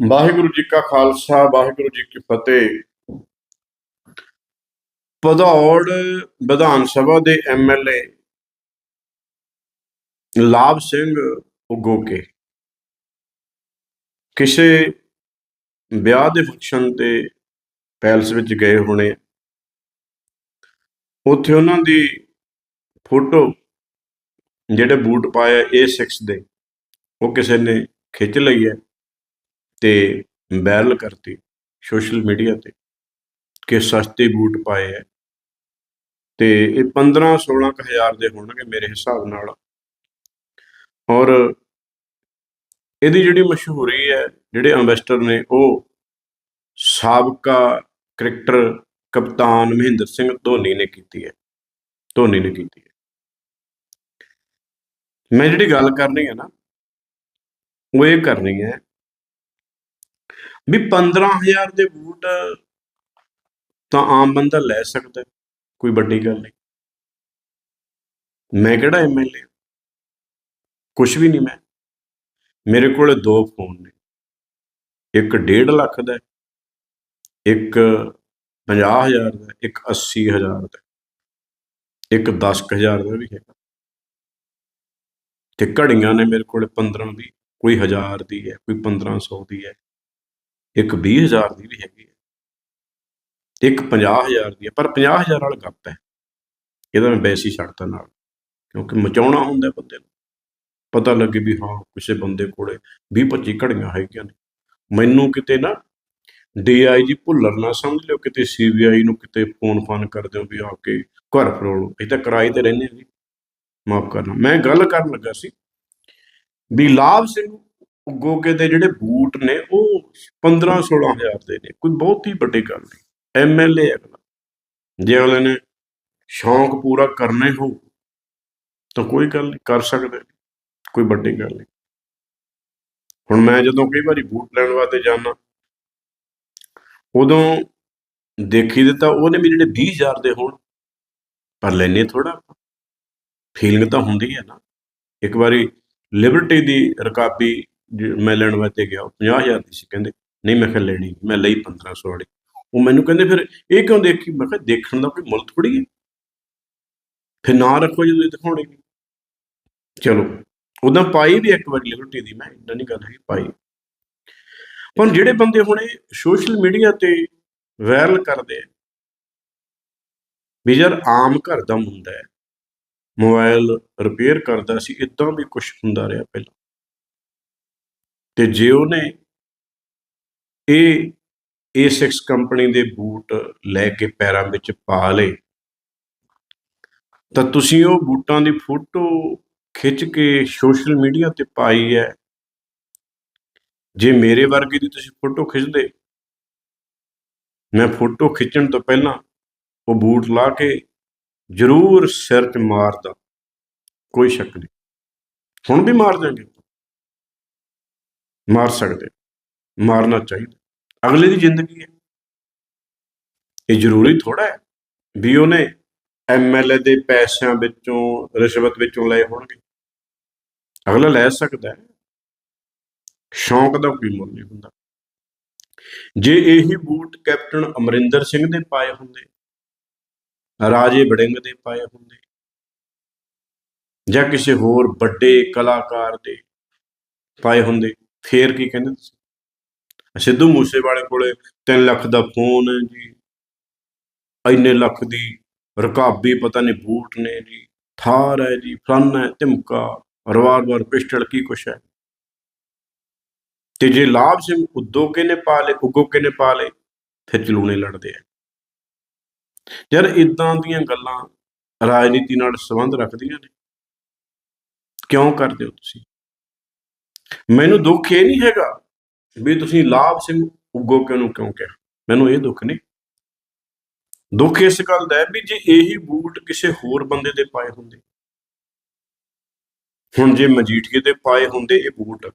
ਵਾਹਿਗੁਰੂ ਜੀ ਕਾ ਖਾਲਸਾ, ਵਾਹਿਗੁਰੂ ਜੀ ਕੀ ਫਤਿਹ। ਭਦੌੜ ਵਿਧਾਨ ਸਭਾ ਦੇ ਐਮਐਲਏ ਲਾਭ ਸਿੰਘ ਉਗੋਕੇ ਕਿਸੇ ਵਿਆਹ ਦੇ ਫੰਕਸ਼ਨ ਤੇ ਪੈਲਸ ਵਿੱਚ ਗਏ ਹੋਣੇ ਉੱਥੇ ਉਹਨਾਂ ਦੀ ਫੋਟੋ ਜਿਹੜੇ ਬੂਟ ਪਾਏ A6 ਦੇ, ਉਹ ਕਿਸੇ ਨੇ ਖਿੱਚ ਲਈ ਹੈ ਤੇ ਵਾਇਰਲ ਕਰਤੀ ਸੋਸ਼ਲ ਮੀਡੀਆ ਤੇ ਕਿ ਸਸਤੇ ਬੂਟ ਪਾਏ ਹੈ ਤੇ ਇਹ 15 16 ਕੁ ਹਜ਼ਾਰ ਦੇ ਹੋਣਗੇ ਮੇਰੇ ਹਿਸਾਬ ਨਾਲ। ਔਰ ਇਹਦੀ ਜਿਹੜੀ ਮਸ਼ਹੂਰੀ ਹੈ ਜਿਹੜੇ ਇਨਵੈਸਟਰ ਨੇ ਉਹ ਸਾਬਕਾ ਕ੍ਰਿਕਟਰ ਕਪਤਾਨ ਮਹਿੰਦਰ ਸਿੰਘ ਧੋਨੀ ਨੇ ਕੀਤੀ ਹੈ ਧੋਨੀ ਨੇ ਕੀਤੀ ਹੈ ਮੈਂ ਜਿਹੜੀ ਗੱਲ ਕਰਨੀ ਹੈ ਨਾ, ਉਹ ਇਹ ਕਰਨੀ ਹੈ ਵੀ 15000 ਦੇ ਬੂਟ ਤਾਂ ਆਮ ਬੰਦਾ ਲੈ ਸਕਦਾ ਕੋਈ ਵੱਡੀ ਗੱਲ ਨਹੀਂ। ਮੈਂ ਕਿਹੜਾ ਐਮਐਲਏ ਕੁਝ ਵੀ ਨਹੀਂ ਮੈਂ। ਮੇਰੇ ਕੋਲ ਦੋ ਫੋਨ ਨੇ। ਇੱਕ 1.5 ਲੱਖ ਦਾ ਹੈ, ਇੱਕ 50000 ਦਾ ਹੈ, ਇੱਕ 80000 ਦਾ ਹੈ, ਇੱਕ 10000 ਦਾ ਵੀ ਹੈਗਾ ਤੇ ਘੜੀਆਂ ਨੇ ਮੇਰੇ ਕੋਲ 15 ਦੀ ਕੋਈ 1000 ਦੀ ਹੈ ਕੋਈ 1500 ਦੀ ਹੈ। ਇੱਕ 20000 ਦੀ ਵੀ ਹੈਗੀ ਹੈ। ਇੱਕ 50000 ਦੀ ਹੈ, ਪਰ 50000 ਵਾਲਾ ਗੱਪ ਹੈ। ਇਹਦਾ ਮੈਂ ਬੈਸੀ ਛੱਡਤਾ ਨਾਲ, ਕਿਉਂਕਿ ਮਚਾਉਣਾ ਹੁੰਦਾ ਬੰਦੇ ਨੂੰ। ਪਤਾ ਲੱਗੇ ਵੀ ਹਾਂ, ਕਿਸੇ ਬੰਦੇ ਕੋਲੇ 20 25 ਘੜੀਆਂ ਹੈਗੀਆਂ ਨੇ। ਮੈਨੂੰ ਕਿਤੇ ਨਾ ਡੀਆਈਜੀ ਭੁੱਲਰ ਨਾ ਸਮਝ ਲਿਓ, ਕਿਤੇ ਸੀਬੀਆਈ ਨੂੰ ਕਿਤੇ ਫੋਨ ਫਾਨ ਕਰ ਦਿਓ ਵੀ ਆ ਕੇ ਘਰ ਫਰੋਲੋ। ਇਹ ਤਾਂ ਕਿਰਾਏ ਤੇ ਰਹਿੰਦੇ ਆ ਜੀ। ਮਾਫ ਕਰਨਾ। ਮੈਂ ਗੱਲ ਕਰਨ ਲੱਗਾ ਸੀ ਵੀ ਲਾਭ ਸਿੰਘ ਗੋਗੇ ਦੇ ਜਿਹੜੇ ਬੂਟ ਨੇ, ਉਹ 15 16000 ਦੇ ਨੇ। ਕੋਈ ਬਹੁਤ ਹੀ ਵੱਡੀ ਗੱਲ ਨਹੀਂ। ਐਮਐਲਏ ਅਗਲਾ ਜੇ ਅਗਲੇ ਨੇ ਸ਼ੌਂਕ ਪੂਰਾ ਕਰਨੇ ਹੋ, ਤਾਂ ਕੋਈ ਗੱਲ ਨਹੀਂ, ਕਰ ਸਕਦੇ ਕੋਈ ਵੱਡੀ ਗੱਲ ਨਹੀਂ। ਹੁਣ ਮੈਂ ਜਦੋਂ ਕਈ ਵਾਰੀ ਬੂਟ ਲੈਣ ਵਾਸਤੇ ਜਾਣਾ ਉਦੋਂ ਦੇਖੀ ਦਿੱਤਾ, ਉਹਨੇ ਵੀ ਜਿਹੜੇ 20000 ਦੇ ਹੋਣ, ਪਰ ਲੈਨੇ ਥੋੜਾ ਫੀਲਿੰਗ ਤਾਂ ਹੁੰਦੀ ਹੈ ਨਾ। ਇੱਕ ਵਾਰੀ ਲਿਬਰਟੀ ਦੀ ਰਕਾਬੀ ਮੈਂ ਲੈਣ ਵਾਸਤੇ ਗਿਆ, ਉਹ 50000 ਦੀ ਸੀ, ਕਹਿੰਦੇ, ਨਹੀਂ, ਮੈਂ ਕਿਹਾ ਲੈਣੀ ਮੈਂ ਲਈ 1500 ਵਾਲੀ। ਉਹ ਮੈਨੂੰ ਕਹਿੰਦੇ ਫਿਰ ਇਹ ਕਿਉਂ ਦੇਖੀ, ਮੈਂ ਕਿਹਾ ਦੇਖਣ ਦਾ ਕੋਈ ਮੁੱਲ ਥੋੜੀ ਹੈ। ਫਿਰ ਨਾ ਰੱਖੋ ਜਦੋਂ ਇਹ ਦਿਖਾਉਣੇ ਚਲੋ ਉਦਾਂ ਪਾਈ ਵੀ ਇੱਕ ਵਾਰੀ ਲਿਬਰਟੀ ਦੀ, ਮੈਂ ਇੰਨਾ ਨਹੀਂ ਗੱਲ ਹੈਗੀ ਪਾਈ। ਪਰ ਜਿਹੜੇ ਬੰਦੇ ਹੁਣ ਇਹ ਸੋਸ਼ਲ ਮੀਡੀਆ ਤੇ ਵਾਇਰਲ ਕਰਦੇ ਆ, ਵੀ ਯਾਰ ਆਮ ਘਰ ਦਾ ਮੁੰਡਾ ਹੈ ਮੋਬਾਈਲ ਰਿਪੇਅਰ ਕਰਦਾ ਸੀ ਇਦਾਂ ਵੀ ਕੁਝ ਹੁੰਦਾ ਰਿਹਾ ਪਹਿਲਾਂ। ਤੇ ਜੇ ਉਹਨੇ ਇਹ A6 ਕੰਪਨੀ ਦੇ ਬੂਟ ਲੈ ਕੇ ਪੈਰਾਂ ਵਿੱਚ ਪਾ ਲਏ, ਤਾਂ ਤੁਸੀਂ ਉਹ ਬੂਟਾਂ ਦੀ ਫੋਟੋ ਖਿੱਚ ਕੇ ਸੋਸ਼ਲ ਮੀਡੀਆ ਤੇ ਪਾਈ ਹੈ। ਜੇ ਮੇਰੇ ਵਰਗੇ ਦੀ ਤੁਸੀਂ ਫੋਟੋ ਖਿੱਚਦੇ, ਮੈਂ ਫੋਟੋ ਖਿੱਚਣ ਤੋਂ ਪਹਿਲਾਂ ਉਹ ਬੂਟ ਲਾ ਕੇ ਜ਼ਰੂਰ ਸਿਰ 'ਚ ਮਾਰਦਾ, ਕੋਈ ਸ਼ੱਕ ਨਹੀਂ। ਹੁਣ ਵੀ ਮਾਰ ਦਾਂਗੇ ਮਾਰ ਸਕਦੇ ਮਾਰਨਾ ਚਾਹੀਦਾ। ਅਗਲੇ ਦੀ ਜ਼ਿੰਦਗੀ ਹੈ। ਇਹ ਜ਼ਰੂਰੀ ਥੋੜਾ ਹੈ ਵੀ ਉਹਨੇ ਐਮਐਲਏ ਦੇ ਪੈਸਿਆਂ ਵਿੱਚੋਂ, ਰਿਸ਼ਵਤ ਵਿੱਚੋਂ ਲਏ ਹੋਣਗੇ। ਅਗਲਾ ਲੈ ਸਕਦਾ ਹੈ। ਸ਼ੌਂਕ ਦਾ ਕੋਈ ਮੁੱਲ ਨਹੀਂ ਹੁੰਦਾ। ਜੇ ਇਹੀ ਬੂਟ ਕੈਪਟਨ ਅਮਰਿੰਦਰ ਸਿੰਘ ਦੇ ਪਾਏ ਹੁੰਦੇ, ਰਾਜੇ ਬੜਿੰਗ ਦੇ ਪਾਏ ਹੁੰਦੇ, ਜਾਂ ਕਿਸੇ ਹੋਰ ਵੱਡੇ ਕਲਾਕਾਰ ਦੇ ਪਾਏ ਹੁੰਦੇ ਫੇਰ ਕੀ ਕਹਿੰਦੇ ਤੁਸੀਂ? ਸਿੱਧੂ ਮੂਸੇਵਾਲੇ ਕੋਲੇ 3 ਲੱਖ ਦਾ ਫੋਨ ਹੈ ਜੀ। ਇੰਨੇ ਲੱਖ ਦੀ ਰਕਾਬੀ ਪਤਾ ਨਹੀਂ ਬੂਟ ਨੇ ਜੀ, ਥਾਰ ਹੈ ਜੀ ਫਲਾਨਾ ਹੈ, ਧਮਕਾ, ਰਿਵਾਲਵਰ, ਪਿਸਟਲ, ਕੀ ਕੁਛ ਹੈ। ਤੇ ਜੇ ਲਾਭ ਸਿੰਘ ਉਦੋਕੇ ਨੇ ਪਾ ਲੇ ਉਗੋਕੇ ਨੇ ਪਾ ਲੇ ਫਿਰ ਚਲੂਣੇ ਲੜਦੇ ਆ। ਯਾਰ ਇਦਾਂ ਦੀਆਂ ਗੱਲਾਂ ਰਾਜਨੀਤੀ ਨਾਲ ਸੰਬੰਧ ਰੱਖਦੀਆਂ ਨੇ। ਕਿਉਂ ਕਰਦੇ ਹੋ ਤੁਸੀਂ? ਮੈਨੂੰ ਦੁੱਖ ਇਹ ਨਹੀਂ ਹੈਗਾ ਵੀ ਤੁਸੀਂ ਲਾਭ ਸਿੰਘ ਉਗੋਕੇ ਨੂੰ ਕਿਉਂ ਕਿਹਾ? ਮੈਨੂੰ ਇਹ ਦੁੱਖ ਨਹੀਂ। ਦੁੱਖ ਇਸ ਗੱਲ ਦਾ ਹੈ ਵੀ ਜੇ ਇਹੀ ਬੂਟ ਕਿਸੇ ਹੋਰ ਬੰਦੇ ਦੇ ਪਾਏ ਹੁੰਦੇ। ਹੁਣ ਜੇ ਮਜੀਠੀਏ ਦੇ ਪਾਏ ਹੁੰਦੇ ਇਹ ਬੂਟ,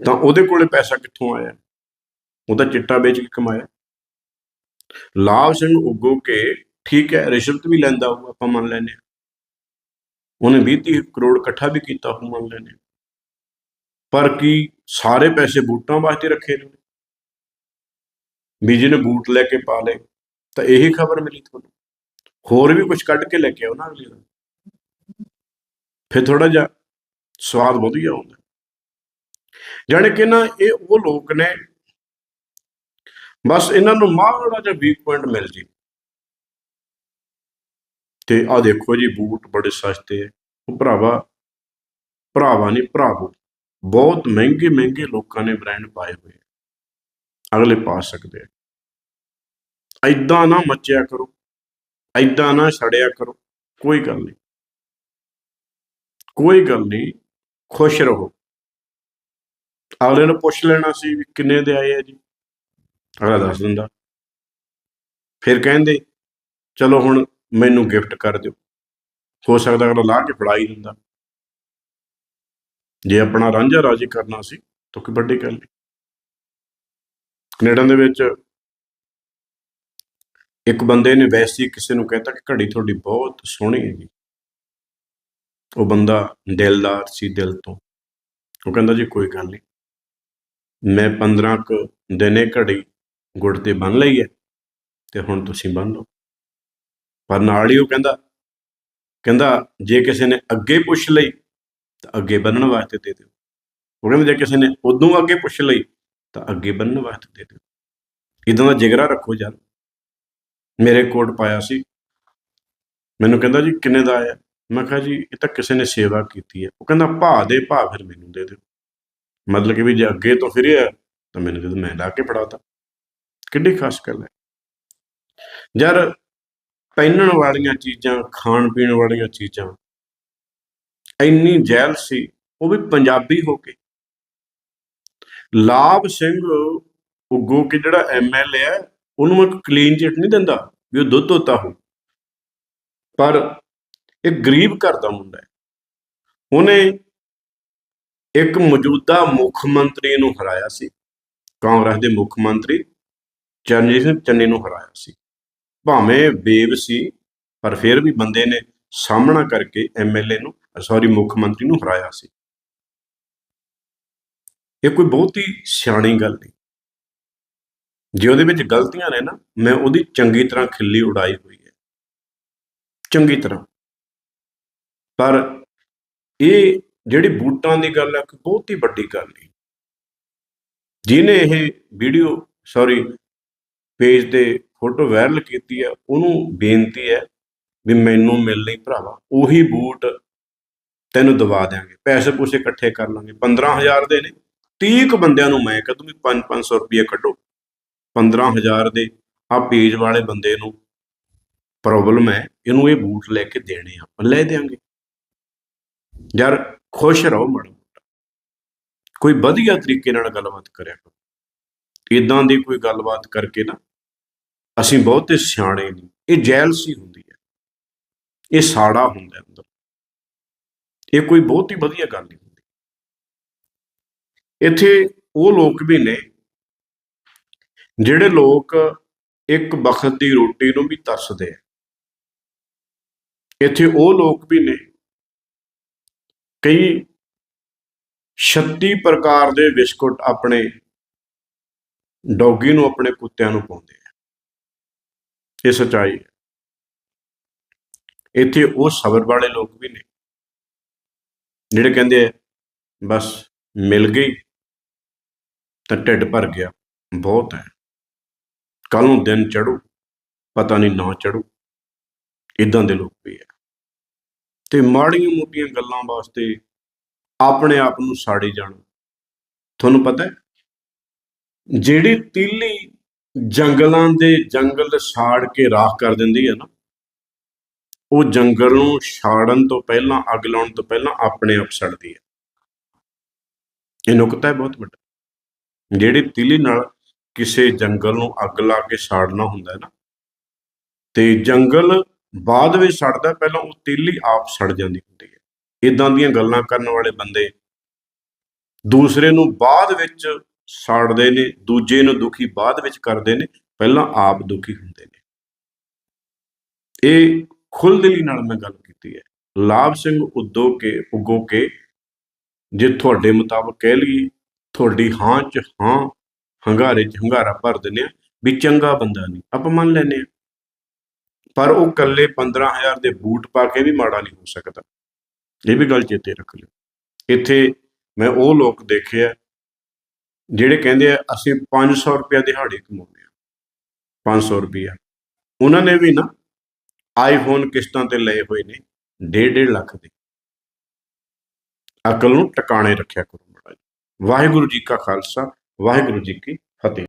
ਤਾਂ ਉਹਦੇ ਕੋਲੇ ਪੈਸਾ ਕਿੱਥੋਂ ਆਇਆ? ਉਹ ਤਾਂ ਚਿੱਟਾ ਵੇਚ ਕੇ ਕਮਾਇਆ। ਲਾਭ ਸਿੰਘ ਉਗੋ ਕੇ ਠੀਕ ਹੈ, ਰਿਸ਼ਵਤ ਵੀ ਲੈਂਦਾ ਹੋਊ, ਆਪਾਂ ਮੰਨ ਲੈਨੇ ਹਾਂ। ਉਹਨੇ 20 30 ਕਰੋੜ ਇਕੱਠਾ ਵੀ ਕੀਤਾ ਹੋਊ, ਮੰਨ ਲੈਨੇ ਹਾਂ। ਪਰ ਕੀ ਸਾਰੇ ਪੈਸੇ ਬੂਟਾਂ ਵਾਸਤੇ ਰੱਖੇ ਨੇ ਵੀ ਜਿਹਨੇ ਬੂਟ ਲੈ ਕੇ ਪਾ ਲਏ, ਤਾਂ ਇਹੀ ਖਬਰ ਮਿਲੀ ਤੁਹਾਨੂੰ? ਹੋਰ ਵੀ ਕੁਝ ਕੱਢ ਕੇ ਲੈ ਕੇ ਆਓ ਨਾ ਅਗਲੇ ਦਿਨ ਫਿਰ ਥੋੜਾ ਜਿਹਾ ਸਵਾਦ ਵਧੀਆ ਆਉਂਦਾ। ਜਾਣੀ ਕਿ ਨਾ ਇਹ ਉਹ ਲੋਕ ਨੇ, ਬਸ ਇਹਨਾਂ ਨੂੰ ਮਾੜਾ ਜਿਹਾ ਵੀਕ ਪੁਆਇੰਟ ਮਿਲ ਜੀ। ਤੇ ਆ ਦੇਖੋ ਜੀ, ਬੂਟ ਬੜੇ ਸਸਤੇ ਹੈ ਉਹ ਭਰਾਵਾ ਭਰਾਵਾ ਨਹੀਂ ਭਰਾਵੋ ਬਹੁਤ ਮਹਿੰਗੇ ਮਹਿੰਗੇ ਲੋਕਾਂ ਨੇ ਬ੍ਰਾਂਡ ਪਾਏ ਹੋਏ ਆ। ਅਗਲੇ ਪਾ ਸਕਦੇ ਆ। ਐਦਾਂ ਨਾ ਮੱਚਿਆ ਕਰੋ। ਐਦਾਂ ਨਾ ਛੜਿਆ ਕਰੋ। ਕੋਈ ਗੱਲ ਨਹੀਂ। ਕੋਈ ਗੱਲ ਨਹੀਂ। ਖੁਸ਼ ਰਹੋ। ਅਗਲੇ ਨੂੰ ਪੁੱਛ ਲੈਣਾ ਸੀ ਵੀ ਕਿੰਨੇ ਦੇ ਆਏ ਆ ਜੀ। ਅਗਲਾ ਦੱਸ ਦਿੰਦਾ। ਫਿਰ ਕਹਿੰਦੇ, ਚਲੋ ਹੁਣ ਮੈਨੂੰ ਗਿਫਟ ਕਰ ਦਿਓ। ਹੋ ਸਕਦਾ ਅਗਲਾ ਲਾ ਕੇ ਫੜਾ ਹੀ ਦਿੰਦਾ। ਜੇ ਆਪਣਾ ਰਾਂਝਾ ਰਾਜੀ ਕਰਨਾ ਸੀ, ਤਾਂ ਕੋਈ ਵੱਡੀ ਗੱਲ ਨਹੀਂ। ਕੈਨੇਡਾ ਦੇ ਵਿੱਚ ਇੱਕ ਬੰਦੇ ਨੇ ਵੈਸੇ ਕਿਸੇ ਨੂੰ ਕਹਿਤਾ ਕਿ ਘੜੀ ਤੁਹਾਡੀ ਬਹੁਤ ਸੋਹਣੀ ਹੈ ਜੀ ਉਹ ਬੰਦਾ ਦਿਲਦਾਰ ਸੀ ਦਿਲ ਤੋਂ। ਉਹ ਕਹਿੰਦਾ ਜੀ ਕੋਈ ਗੱਲ ਨਹੀਂ। ਮੈਂ 15 ਕੁ ਦਿਨੇ ਘੜੀ ਗੁੜ ਤੇ ਬੰਨ ਲਈ ਹੈ ਤੇ ਹੁਣ ਤੁਸੀਂ ਬੰਨ ਲਓ। ਪਰ ਨਾਲ ਹੀ ਉਹ ਕਹਿੰਦਾ ਕਹਿੰਦਾ ਜੇ ਕਿਸੇ ਨੇ ਅੱਗੇ ਪੁੱਛ ਲਈ ਤਾਂ ਅੱਗੇ ਬੰਨਣ ਵਾਸਤੇ ਦੇ ਦਿਓ। ਉਹ ਕਹਿੰਦਾ ਜੇ ਕਿਸੇ ਨੇ ਉਦੋਂ ਅੱਗੇ ਪੁੱਛ ਲਈ, ਤਾਂ ਅੱਗੇ ਬੰਨਣ ਵਾਸਤੇ ਦੇ ਦਿਓ। ਇਦਾਂ ਦਾ ਜਿਗਰਾ ਰੱਖੋ ਯਾਰ। ਮੇਰੇ ਕੋਟ ਪਾਇਆ ਸੀ। ਮੈਨੂੰ ਕਹਿੰਦਾ ਜੀ, ਕਿੰਨੇ ਦਾ ਆਇਆ? ਮੈਂ ਕਿਹਾ ਜੀ, ਇਹ ਤਾਂ ਕਿਸੇ ਨੇ ਸੇਵਾ ਕੀਤੀ ਹੈ। ਉਹ ਕਹਿੰਦਾ, ਭਾ ਦੇ, ਭਾ ਫਿਰ ਮੈਨੂੰ ਦੇ ਦਿਓ। ਮਤਲਬ ਕਿ ਵੀ ਜੇ ਅੱਗੇ ਤੋਂ ਫਿਰਿਆ, ਤਾਂ ਮੈਨੂੰ ਜਦੋਂ ਮੈਂ ਲਾ ਕੇ ਫੜਾਤਾ। ਕਿੱਡੀ ਖਾਸ ਗੱਲ ਹੈ। ਯਾਰ, ਪਹਿਨਣ ਵਾਲੀਆਂ ਚੀਜ਼ਾਂ ਖਾਣ ਪੀਣ ਵਾਲੀਆਂ ਚੀਜ਼ਾਂ ਇੰਨੀ ਜੈਲ ਸੀ, ਉਹ ਵੀ ਪੰਜਾਬੀ ਹੋ ਕੇ। ਲਾਭ ਸਿੰਘ ਉਗੋ ਕੇ ਜਿਹੜਾ ਐਮਐਲਏ ਹੈ, ਉਹਨੂੰ ਇੱਕ ਕਲੀਨ ਚਿੱਟ ਨਹੀਂ ਦਿੰਦਾ ਵੀ ਉਹ ਦੁੱਧ ਧੋਤਾ ਹੋ ਪਰ ਇੱਕ ਗਰੀਬ ਘਰ ਦਾ ਮੁੰਡਾ ਹੈ। ਉਹਨੇ ਇੱਕ ਮੌਜੂਦਾ ਮੁੱਖ ਮੰਤਰੀ ਨੂੰ ਹਰਾਇਆ ਸੀ। ਕਾਂਗਰਸ ਦੇ ਮੁੱਖ ਮੰਤਰੀ ਚਰਨਜੀਤ ਸਿੰਘ ਚੰਨੀ ਨੂੰ ਹਰਾਇਆ ਸੀ। ਭਾਵੇਂ ਬੇਬ ਸੀ ਪਰ ਫਿਰ ਵੀ ਬੰਦੇ ਨੇ ਸਾਹਮਣਾ ਕਰਕੇ ਐਮਐਲਏ ਨੂੰ ਸੌਰੀ ਮੁੱਖ ਮੰਤਰੀ ਨੂੰ ਹਰਾਇਆ ਸੀ। ਇਹ ਕੋਈ ਬਹੁਤ ਹੀ ਸਿਆਣੀ ਗੱਲ ਨਹੀਂ। ਜੇ ਉਹਦੇ ਵਿੱਚ ਗਲਤੀਆਂ ਨੇ ਨਾ, ਮੈਂ ਉਹਦੀ ਚੰਗੀ ਤਰ੍ਹਾਂ ਖਿੱਲੀ ਉਡਾਈ ਹੋਈ ਹੈ। ਚੰਗੀ ਤਰ੍ਹਾਂ। ਪਰ ਇਹ ਜਿਹੜੀ ਬੂਟਾਂ ਦੀ ਗੱਲ ਹੈ ਕਿ ਬਹੁਤ ਹੀ ਵੱਡੀ ਗੱਲ ਹੈ ਜਿਹਨੇ ਇਹ ਵੀਡੀਓ ਸੌਰੀ ਪੇਜ ਤੇ ਫੋਟੋ ਵਾਇਰਲ ਕੀਤੀ ਹੈ ਉਹਨੂੰ ਬੇਨਤੀ ਹੈ ਵੀ ਮੈਨੂੰ ਮਿਲ ਲਈ ਭਰਾਵਾ, ਉਹੀ ਬੂਟ ਤੈਨੂੰ ਦਵਾ ਦਿਆਂਗੇ, ਪੈਸੇ ਪੂਸੇ ਇਕੱਠੇ ਕਰ ਲਾਂਗੇ 15000 ਦੇ ਨੇ 30 ਕੁ ਬੰਦਿਆਂ ਨੂੰ ਮੈਂ ਕਹਦੂੰ ਵੀ 5-500 ਰੁਪਏ ਕੱਢੋ। 15000 ਦੇ ਆ ਪੇਜ ਵਾਲੇ ਬੰਦੇ ਨੂੰ ਪ੍ਰੋਬਲਮ ਹੈ, ਇਹਨੂੰ ਇਹ ਬੂਟ ਲੈ ਕੇ ਦੇਣੇ ਆ, ਆਪਾਂ ਲੈ ਦੇਾਂਗੇ ਯਾਰ, ਖੁਸ਼ ਰਹੋ ਮਾੜਾ ਮੋਟਾ। ਕੋਈ ਵਧੀਆ ਤਰੀਕੇ ਨਾਲ ਗੱਲਬਾਤ ਕਰਿਆ ਕਰੋ। ਇਦਾਂ ਦੀ ਕੋਈ ਗੱਲਬਾਤ ਕਰਕੇ ਨਾ, ਅਸੀਂ ਬਹੁਤੇ ਸਿਆਣੇ ਨਹੀਂ, ਇਹ ਜੈਲਸੀ ਹੁੰਦੀ ਇਹ ਸਾੜਾ ਹੁੰਦਾ ਅੰਦਰ। ਇਹ ਕੋਈ ਬਹੁਤ ਹੀ ਵਧੀਆ ਗੱਲ ਨਹੀਂ ਹੁੰਦੀ। ਇੱਥੇ ਉਹ ਲੋਕ ਵੀ ਨੇ ਜਿਹੜੇ ਲੋਕ ਇੱਕ ਵਕਤ ਦੀ ਰੋਟੀ ਨੂੰ ਵੀ ਤਰਸਦੇ ਆ। ਇੱਥੇ ਉਹ ਲੋਕ ਵੀ ਨੇ ਕਈ 36 ਪ੍ਰਕਾਰ ਦੇ ਬਿਸਕੁਟ ਆਪਣੇ ਡੌਗੀ ਨੂੰ ਆਪਣੇ ਕੁੱਤਿਆਂ ਨੂੰ ਪਾਉਂਦੇ ਆ। ਇਹ ਸੱਚਾਈ ਹੈ। ਇੱਥੇ ਉਹ ਸਬਰ ਵਾਲੇ ਲੋਕ ਵੀ ਨੇ। ਜਿਹੜੇ ਕਹਿੰਦੇ ਆ, ਬਸ ਮਿਲ ਗਈ ਤਾਂ ਢਿੱਡ ਭਰ ਗਿਆ, ਬਹੁਤ ਹੈ। ਕੱਲ ਨੂੰ ਦਿਨ ਚੜੂ ਪਤਾ ਨਹੀਂ ਨਾ ਚੜੂ ਇਦਾਂ ਦੇ ਲੋਕ ਵੀ ਆ ਤੇ ਮਾੜੀਆਂ ਮੋਟੀਆਂ ਗੱਲਾਂ ਵਾਸਤੇ ਆਪਣੇ ਆਪ ਨੂੰ ਸਾੜੀ ਜਾਣਾ। ਤੁਹਾਨੂੰ ਪਤਾ ਹੈ, ਜਿਹੜੀ ਤੀਲੀ ਜੰਗਲਾਂ ਦੇ ਜੰਗਲ ਸਾੜ ਕੇ ਰਾਖ ਕਰ ਦਿੰਦੀ ਹੈ ਨਾ ਉਹ ਜੰਗਲ ਨੂੰ ਛਾੜਨ ਤੋਂ ਪਹਿਲਾਂ, ਅੱਗ ਲਾਉਣ ਤੋਂ ਪਹਿਲਾਂ ਆਪਣੇ ਆਪ ਸੜਦੀ ਹੈ। ਇਹ ਨੁਕਤਾ ਹੈ ਬਹੁਤ ਵੱਡਾ। ਜਿਹੜੀ ਤੀਲੀ ਨਾਲ ਕਿਸੇ ਜੰਗਲ ਨੂੰ ਅੱਗ ਲਾ ਕੇ ਸਾੜਨਾ ਹੁੰਦਾ ਹੈ ਨਾ, ਤੇ ਜੰਗਲ ਬਾਅਦ ਵਿੱਚ ਸੜਦਾ ਪਹਿਲਾਂ ਉਹ ਤੀਲੀ ਆਪ ਸੜ ਜਾਂਦੀ ਹੁੰਦੀ ਹੈ। ਇਦਾਂ ਦੀਆਂ ਗੱਲਾਂ ਕਰਨ ਵਾਲੇ ਬੰਦੇ ਦੂਸਰੇ ਨੂੰ ਬਾਅਦ ਵਿੱਚ ਸਾੜਦੇ ਨੇ, ਦੂਜੇ ਨੂੰ ਦੁਖੀ ਬਾਅਦ ਵਿੱਚ ਕਰਦੇ ਨੇ, ਪਹਿਲਾਂ ਆਪ ਦੁਖੀ ਹੁੰਦੇ ਨੇ। ਇਹ ਖੁੱਲ੍ਹਦਿਲੀ ਨਾਲ ਮੈਂ ਗੱਲ ਕੀਤੀ ਹੈ। ਲਾਭ ਸਿੰਘ ਉਦੋ ਕੇ ਉਗੋ ਕੇ ਜੇ ਤੁਹਾਡੇ ਮੁਤਾਬਕ ਕਹਿ ਲਈਏ, ਤੁਹਾਡੀ ਹਾਂ ਚ ਹਾਂ, ਹੰਗਾਰੇ ਚ ਹੰਗਾਰਾ ਭਰ ਦਿੰਦੇ ਆ ਵੀ ਚੰਗਾ ਬੰਦਾ ਨਹੀਂ, ਆਪਾਂ ਮੰਨ ਲੈਨੇ ਆ ਪਰ ਉਹ ਕੱਲੇ 15000 ਦੇ ਬੂਟ ਪਾ ਕੇ ਵੀ ਮਾੜਾ ਨਹੀਂ ਹੋ ਸਕਦਾ। ਇਹ ਵੀ ਗੱਲ ਚੇਤੇ ਰੱਖ ਲਿਓ। ਇੱਥੇ ਮੈਂ ਉਹ ਲੋਕ ਦੇਖੇ ਆ, ਜਿਹੜੇ ਕਹਿੰਦੇ ਆ, ਅਸੀਂ 500 ਰੁਪਇਆ ਦਿਹਾੜੀ ਕਮਾਉਂਦੇ ਆ 500 ਰੁਪਇਆ। ਉਹਨਾਂ ਨੇ ਵੀ ਨਾ ਆਈਫੋਨ ਕਿਸ਼ਤਾਂ ਤੇ ਲਏ ਹੋਏ ਨੇ 1.5 ਲੱਖ ਦੇ ਅਕਲ ਨੂੰ ਟਿਕਾਣੇ ਰੱਖਿਆ ਕਰੋ ਮਾੜਾ ਜਿਹਾ। ਵਾਹਿਗੁਰੂ ਜੀ ਕਾ ਖਾਲਸਾ, ਵਾਹਿਗੁਰੂ ਜੀ ਕੀ ਫਤਿਹ